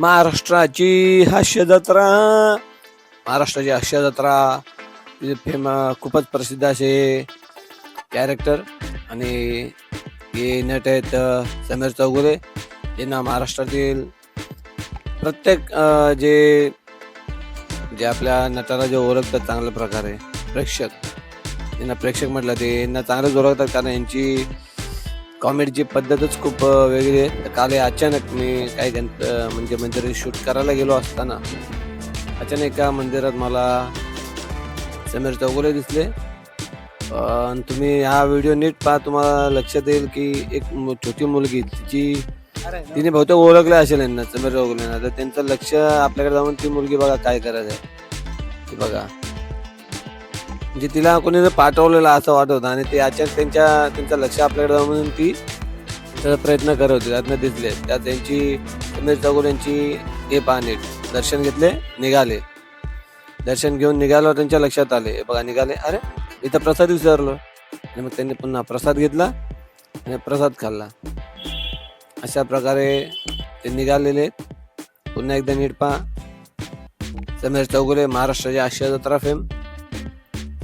महाराष्ट्राची हास्य जत्रा महाराष्ट्राची हास्य जत्रा तिचे फेम खूपच प्रसिद्ध असे कॅरेक्टर आणि हे नट आहेत समीर चौगुले. यांना महाराष्ट्रातील प्रत्येक जे जे आपल्या नटाला जे ओळखतात चांगल्या प्रकारे प्रेक्षक. यांना प्रेक्षक म्हटलं ते यांना चांगलंच ओळखतात. कारण यांची कॉमेडीची पद्धतच खूप वेगळी आहे. काल हे अचानक मी काही त्यांचं म्हणजे मंदिरात शूट करायला गेलो असताना अचानक एका मंदिरात मला समीर चौगुले दिसले. आणि तुम्ही हा व्हिडिओ नीट पहा तुम्हाला लक्षात येईल की एक छोटी मुलगी तिची तिने बहुतेक ओळखलं असेल यांना समीर चौगुलेंना. तर त्यांचं लक्ष आपल्याकडे जाऊन ती मुलगी बघा काय करत आहे. ती बघा. म्हणजे तिला कोणी पाठवलेलं असं वाटत होतं आणि ते अचानक त्यांच्या त्यांचं लक्ष आपल्याकडे म्हणून ती त्याचा प्रयत्न करत होती त्यातनं दिसले. त्यात त्यांची उमेश जागोर यांची हे पहा नीट दर्शन घेतले निघाले. दर्शन घेऊन निघाल्यावर त्यांच्या लक्षात आले. हे बघा निघाले. अरे इथं प्रसाद विसरलो. आणि मग त्यांनी पुन्हा प्रसाद घेतला आणि प्रसाद खाल्ला. अशा प्रकारे ते निघालेले. पुन्हा एकदा नीट पहा. समीर चौगुले महाराष्ट्राची आशिया जत्रा फेम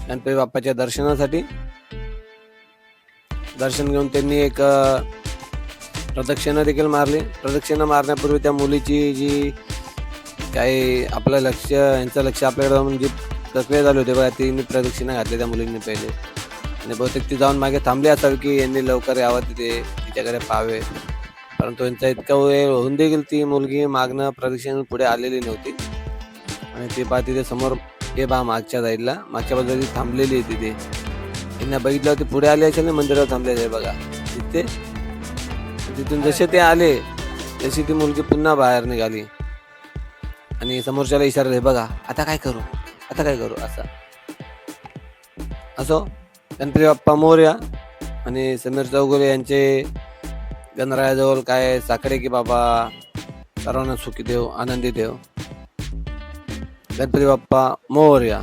गणपती बाप्पाच्या दर्शनासाठी. दर्शन घेऊन त्यांनी एक प्रदक्षिणा देखील मारली. प्रदक्षिणा मारण्यापूर्वी त्या मुलीची जी काही आपलं लक्ष यांचं लक्ष आपल्याकडे जाऊन जी प्रक्रिया झाली होती बघा मी प्रदक्षिणा घातली त्या मुलींनी पहिले. आणि बहुतेक ती जाऊन मागे थांबली असावी की यांनी लवकर यावं तिथे तिच्याकडे पाहावे. परंतु यांचा इतका वेळ होऊन देखील ती मुलगी मागणं प्रदक्षिणा पुढे आलेली नव्हती. आणि ती पहा तिथे समोर हे बा मागच्या साईडला. मागच्या बाजूला थांबलेली आहे तिथे. यांना बघितलं ती पुढे आले असेल ना मंदिरावर थांबलेले आहे बघा. तिथे. तिथून जसे ते आले तशी ती मुलगी पुन्हा बाहेर निघाली. आणि समोरच्याला इशारा हे बघा आता काय करू? आता काय करू? असं. असो. गणपती बाप्पा मोर्या आणि समीर चौगुले यांचे गणरायाजवळ काय साकडे की बाबा सर्वांना सुखी देव आनंदी देव. गणपती बाप्पा मोर्या